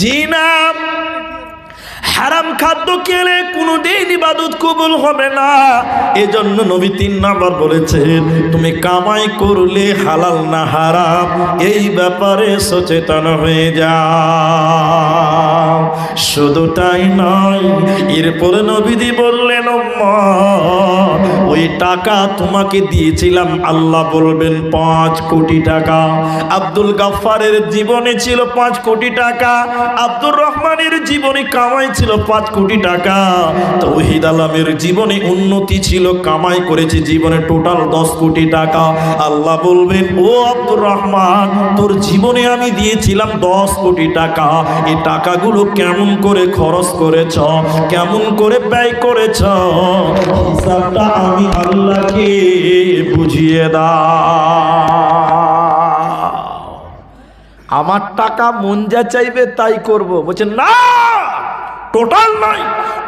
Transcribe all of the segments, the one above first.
জি না। হারাম খাদ্য খেলে কোনোদিন ইবাদত কবুল হবে না। এজন্য নবী তিন নাম্বার বলেছেন, তুমি কামাই করলে হালাল না হারাম, এই ব্যাপারে সচেতন হয়ে যাও। শুধু তাই নয়, এরপরে নবীদি বললেন "উম্মত, ওই টাকা তোমাকে দিয়েছিলাম। আল্লাহ বলবেন পাঁচ কোটি টাকা। আব্দুল গাফারের জীবনে ছিল পাঁচ কোটি টাকা। আব্দুর রহমানের জীবনে কামাই ছিল পাঁচ কোটি টাকা। তৌহিদ আলমের জীবনে উন্নতি ছিল কামাই করেছে জীবনে টোটাল দশ কোটি টাকা। আল্লাহ বলবেন ও আব্দুর রহমান তোর জীবনে আমি দিয়েছিলাম দশ কোটি টাকা। এই টাকাগুলো কেমন করে খরচ করেছ? কেমন করে ব্যয় করেছ? হিসাবটা আমি আল্লাহকে বুঝিয়ে আমার টাকা মন যা চাইবে তাই করব। বলছে, না টোটাল নয়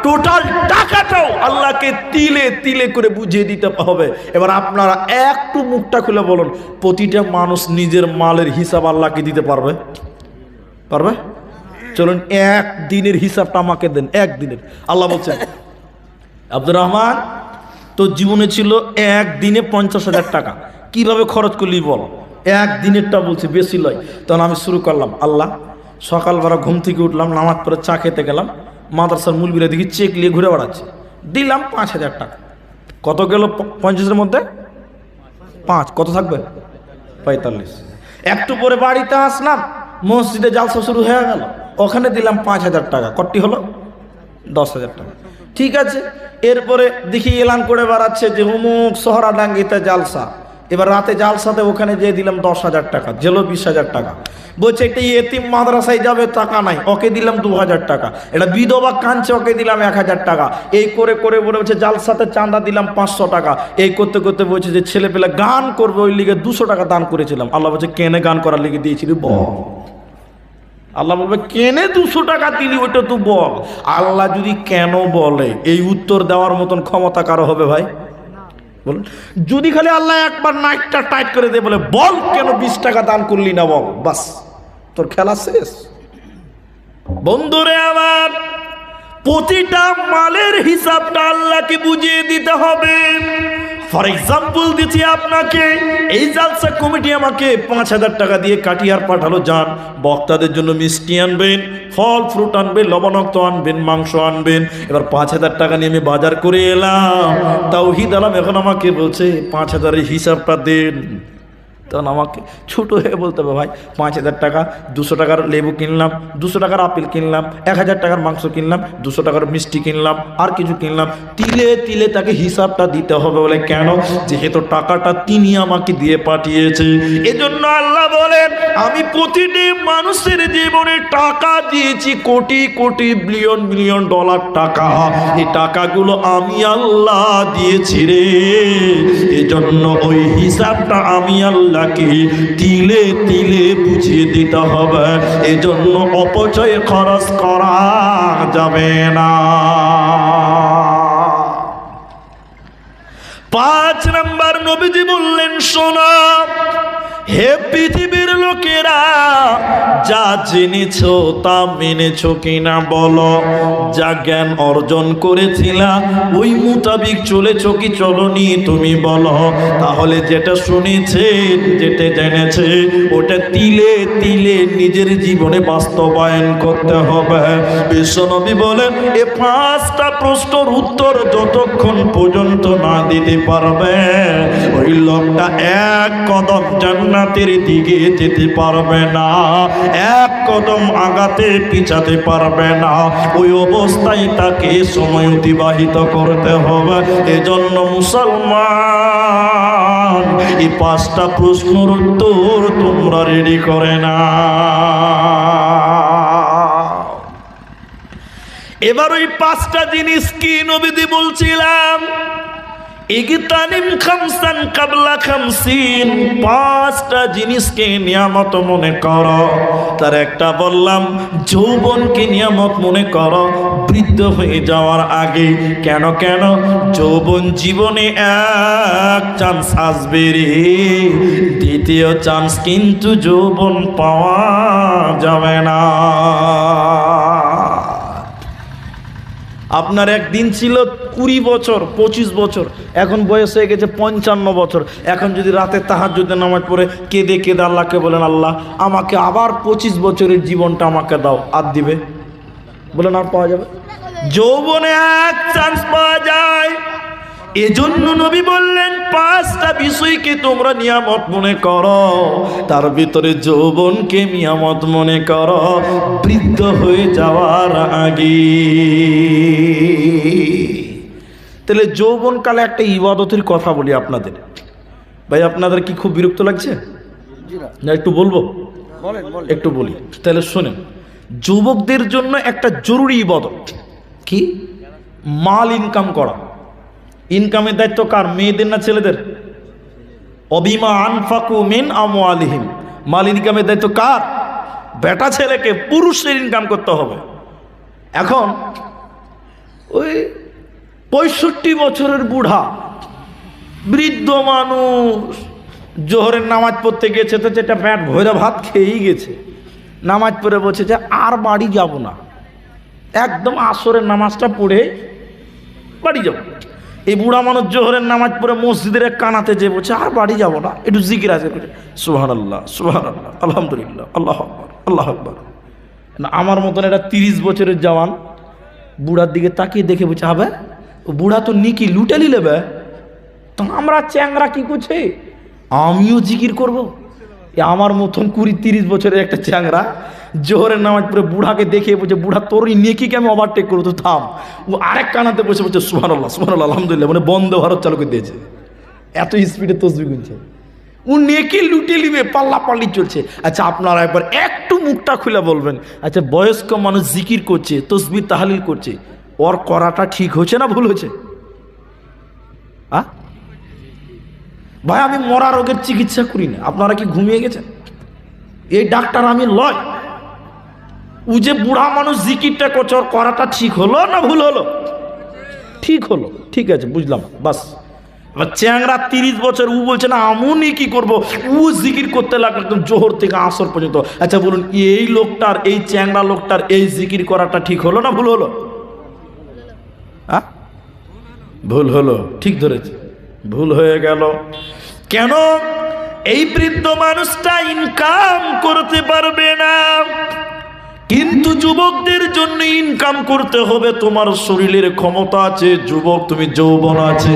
টোটাল টাকাটাও আল্লাহকে তিলে তিলে করে বুঝিয়ে দিতে হবে। এবার আপনারা একটু মুখটা খুলে বলুন, প্রতিটা মানুষ নিজের মালের হিসাব আল্লাহকে দিতে পারবে? পারবে? চলুন এক দিনের হিসাবটা আমাকে দেন এক দিনের আল্লাহ বলছেন, আব্দুর রহমান তোর জীবনে ছিল এক দিনে পঞ্চাশ হাজার টাকা। কীভাবে খরচ করলি বল? এক দিনেরটা বলছি, বেশি লয়। তখন আমি শুরু করলাম, আল্লাহ, সকালবেলা ঘুম থেকে উঠলাম, নামাজ পরে চা খেতে গেলাম, মাদ্রাসার মূলবিরা দেখি চেক নিয়ে ঘুরে বেড়াচ্ছে। দিলাম পাঁচ হাজার টাকা। কত গেল পঞ্চাশের মধ্যে? পাঁচ। কত থাকবে? পঁয়তাল্লিশ। একটু পরে বাড়িতে আসলাম, মসজিদে জালসা শুরু হয়ে গেল। ওখানে দিলাম পাঁচ হাজার টাকা। কটি হলো? দশ হাজার টাকা। ঠিক আছে? এরপরে দেখি এলান করে বেড়াচ্ছে যে অমুক শহরাডাঙ্গিতে জালসা। এবার রাতে জালসাতে ওখানে যেয়ে দিলাম দশ হাজার টাকা, জেলো বিশ হাজার টাকা। বলছে একটা এতিম মাদ্রাসায় যাবে? টাকা নাই, ওকে দিলাম দু হাজার টাকা। এটা বিধবা কাঁদছে, ওকে দিলাম এক হাজার টাকা। এই করে করে বলে বলছে, জালসাতে চাঁদা দিলাম পাঁচশো টাকা। এই করতে করতে বলছে যে ছেলে পেলে গান করবে, ওই লিগে দুশো টাকা দান করেছিলাম। আল্লাহ বলছে, কেনে গান করার লিগে দিয়েছিলি বল। আল্লাহ বলবে, কেনে দুশো টাকা দিলি ওইটা তুই বল। আল্লাহ যদি কেন বলে, এই উত্তর দেওয়ার মতন ক্ষমতা কারও হবে ভাই? বলুন, যদি খালি আল্লাহ একবার নাইটটা টাইট করে দেয়, বলে, বল কেন বিশ টাকা দান করলি না বল? বাস, তোর খেলা শেষ। বন্ধুরে আবার প্রতিটা মালের হিসাবটা আল্লাহকে বুঝিয়ে দিতে হবে। ফর এক্সাম্পল দিচ্ছি আপনাকে, এই জালসা কমিটি আমাকে পাঁচ হাজার টাকা দিয়ে কাটিয়ার পাঠালো, যান বক্তাদের জন্য মিষ্টি আনবেন, ফল ফ্রুট আনবেন, লবণাক্ত আনবেন, মাংস আনবেন। এবার পাঁচ হাজার টাকা নিয়ে আমি বাজার করে এলাম। তাও হিদ আলাম এখন আমাকে বলছে, পাঁচ হাজারের হিসাবটা দেন। তখন আমাকে ছোট হয়ে বলতে হবে, ভাই, পাঁচ হাজার টাকা, দুশো টাকার লেবু কিনলাম, দুশো টাকার আপেল কিনলাম, এক হাজার টাকার মাংস কিনলাম, দুশো টাকার মিষ্টি কিনলাম, আর কিছু কিনলাম। তিলে তিলে তাকে হিসাবটা দিতে হবে বলে, কেন? যেহেতু টাকাটা তিনি আমাকে দিয়ে পাঠিয়েছে। এজন্য আল্লাহ বলেন, আমি প্রতিটি মানুষের জীবনে টাকা দিয়েছি, crore crore billion billion dollar টাকা। এই টাকাগুলো আমি আল্লাহ দিয়েছি রে। এজন্য ওই হিসাবটা আমি আল্লাহকে তিলে তিলে বুঝিয়ে দিতে হবে। এজন্য অপচয় খরচ করা যাবে না। পাঁচ নাম্বার নবীজি বললেন সোনা হে পৃথিবীর লোকেরা যা জেনেছ তা মেনেছ কিনা বলো। যা জ্ঞান অর্জন করেছিলা, ওই মোতাবিক চলেছ কি চলনি তুমি বলো। তাহলে যেটা শুনেছে, যেটা জেনেছে, ওটা তিলে তিলে নিজের জীবনে বাস্তবায়ন করতে হবে। বিশ্বনবী বলেন, এ পাঁচটা প্রশ্নের উত্তর যতক্ষণ পর্যন্ত না দিতে পারবে, ওই লোকটা এক কদম জান্নাতের দিকে যেতে পারবে না। এক কদম আগাতে পিছাতে পারবে না। ওই অবস্থায় তাকে সময় অতিবাহিত করতে হবে। এজন্য মুসলমান, এই পাঁচটা প্রশ্নের উত্তর তোমরা রেডি করে না এবার ওই পাঁচটা জিনিস কি নবীদি বলছিলাম ইগতানিম খামসান কাবলা খামসিন, পাঁচটা জিনিসকে নিয়ামত মনে করো। তার একটা বললাম, যৌবনকে নিয়ামত মনে করো, বৃদ্ধ হয়ে যাওয়ার আগে। কেন কেন? যৌবন জীবনে এক চান্স আসবে রে। দ্বিতীয় চান্স কিন্তু যৌবন পাওয়া যাবে না। আপনার একদিন ছিল কুড়ি বছর, পঁচিশ বছর, এখন বয়স হয়ে গেছে পঞ্চান্ন বছর। এখন যদি রাতে তাহার যদি নামাজ পড়ে, কেঁদে কেঁদে আল্লাহকে বলেন, আল্লাহ, আমাকে আবার পঁচিশ বছরের জীবনটা আমাকে দাও। আর দিবে? বলেন, আর পাওয়া যাবে? যৌবনে এক চান্স পাওয়া যায়। এজন্য নবী বললেন, পাঁচটা বিষয়কে তোমরা নিয়ামত মনে করো। তার ভিতরে যৌবনকে নিয়ামত মনে করো। বৃদ্ধ হয়ে যাওয়ার আগে তাহলে যৌবনকালে একটা ইবাদতের কথা বলি আপনাদের। ভাই আপনাদের কি খুব বিরক্ত লাগছে? না। একটু বলব? একটু বলি। তাহলে শোনেন যুবকদের জন্য একটা জরুরি ইবাদত। কি? মাল ইনকাম করা। ইনকামের দায়িত্ব কার? মেয়েদের না ছেলেদের? অবিমা আনফাকু মিন আমু আলিহিম মাল ইনকামের দায়িত্ব কার? বেটা ছেলেকে পুরুষের ইনকাম করতে হবে। এখন ওই পঁয়ষট্টি বছরের বুড়া, বৃদ্ধ মানুষ। জোহরের নামাজ পড়তে গেছে তো যেটা প্যাট ভৈরা ভাত খেয়েই গেছে। নামাজ পড়ে বলছে যে আর বাড়ি যাব না। একদম আসরের নামাজটা পড়ে বাড়ি যাব। এই বুড়া মানুষ জোহরের নামাজ পড়ে মসজিদের কানাতে যে বলছে, আর বাড়ি যাব না। একটু জিকির আছে সুহান আল্লাহ সুহান আল্লাহ আলহামদুলিল্লাহ, আল্লাহ আকবর আল্লাহ আকবর। না, আমার মতন একটা তিরিশ বছরের জওয়ান বুড়ার দিকে তাকিয়ে দেখে বলছে হবে বুড়া তো নিকি লুটে নিলে বে তো আমরা চ্যাংরা কি করছে? আমিও জিকির করব। এ আমার মতন কুড়ি তিরিশ বছরের একটা চ্যাংরা জোহরের নামাজ পড়ে বুড়াকে দেখে বলছে বুড়া তোর এই নেকিকে আমি ওভারটেক করব তো থাম। ও আরেক কানাতে বসে বলছে সুহান আল্লাহ সুহান আল্লাহ আলহামদুলিল্লাহ। মানে বন্ধ ভারত চালু করে দিয়েছে। এত স্পিডে তসবি গুনছে। ও নেকি লুটে নিবে পাল্লা পাল্লি চলছে। আচ্ছা আপনারা একবার একটু মুখটা খুলে বলবেন। আচ্ছা বয়স্ক মানুষ জিকির করছে তসবি তাহালিল করছে। ওর করাটা ঠিক হচ্ছে না ভুল হচ্ছে আ? ভাই, আমি মরা রোগের চিকিৎসা করি না আপনারা কি ঘুমিয়ে গেছেন? এই ডাক্তার আমি লয়। ও যে বুড়া মানুষ জিকিরটা করছে, ওর করাটা ঠিক হলো না ভুল হলো? ঠিক হলো। ঠিক আছে, বুঝলাম। বাস। এবার চ্যাংরা তিরিশ বছর, ও বলছে, না আমনি কি করব? ও জিকির করতে লাগল একদম জোহর থেকে আসর পর্যন্ত। আচ্ছা বলুন, এই লোকটার, এই চ্যাংরা লোকটার এই জিকির করাটা ঠিক হলো না ভুল হলো? ভুল হলো। ঠিক ধরেছে। ভুল হয়ে গেল। কেন? এই বৃদ্ধ মানুষটা ইনকাম করতে পারবে না। কিন্তু যুবকদের জন্য ইনকাম করতে হবে। তোমার শরীরের ক্ষমতা আছে, যুবক, তুমি যৌবন আছে।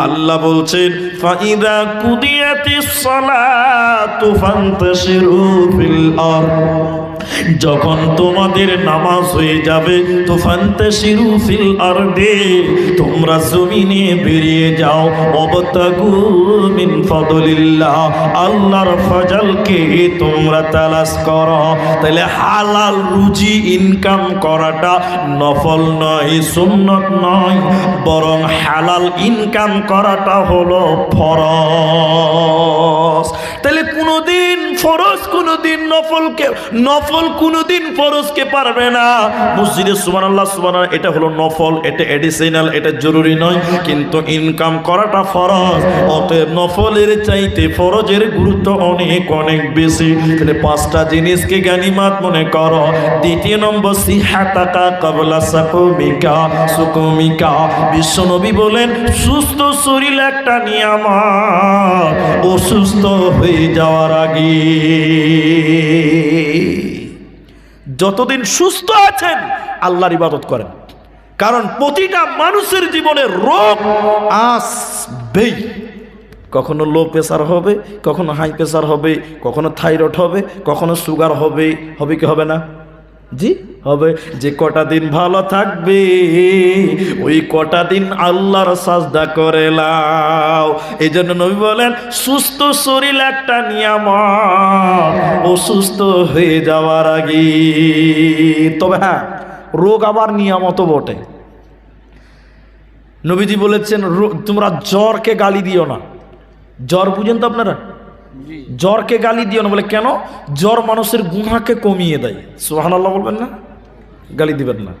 আল্লাহ বলছেন, ফাইদা কুদিয়াতিস সালাতু ফান্তাশিরু ফিল আরদ। যখন তোমাদের নামাজ হয়ে যাবে তো ফিল আরদে, তোমরা জমিনে বেরিয়ে যাও। অবতাগু ফদলিল্লাহ, আল্লাহর ফজলকে তোমরা তালাশ করো। তাহলে হালাল রুজি ইনকাম করাটা নফল নয়, সুন্নত নয়, বরং হালাল ইনকাম করাটা হলো ফরজ। তাহলে কোনোদিন ফরজ কোনোদিন নফলকে নফল কোনোদিন ফরজকে পারবে না। মসজিদে সুবান আল্লাহ এটা হলো নফল, এটা এডিশনাল এটা জরুরি নয়, কিন্তু ইনকাম করাটা ফরজ। অতএব নফলের চাইতে ফরজের গুরুত্ব অনেক অনেক বেশি। তাহলে পাঁচটা জিনিসকে জ্ঞানীমাত মনে করো। দ্বিতীয় নম্বর, সিহাতাকা কবলা সাকুমিকা, সুকুমিকা। বিশ্বনবী বলেন, সুস্থ শরীর একটা নিয়ামত, অসুস্থ হয়ে যাওয়ার আগে। যতদিন সুস্থ আছেন, আল্লাহর ইবাদত করেন। কারণ প্রতিটা মানুষের জীবনে রোগ আসবেই। কখনো লো প্রেশার হবে, কখনো হাই প্রেশার হবে, কখনো থাইরয়েড হবে, কখনো সুগার হবে হবে কি হবে না? জি? হবে, যে কটা দিন ভালো থাকবে, ওই কটা দিন আল্লাহর সাজদা করে লাও এই জন্য নবী বলেন, সুস্থ শরীর একটা নিয়ামত অসুস্থ হয়ে যাওয়ার আগে। তবে হ্যাঁ রোগ আবার নিয়ামত বটে। নবীজি বলেছেন তোমরা জ্বরকে গালি দিও না। জ্বর বুঝেন তো আপনারা? জ্বরকে গালি দিও না, বলে কেন? জ্বর মানুষের গুণাকে কমিয়ে দেয়। সোহান আল্লাহ বলবেন না? গালি দিবেন না।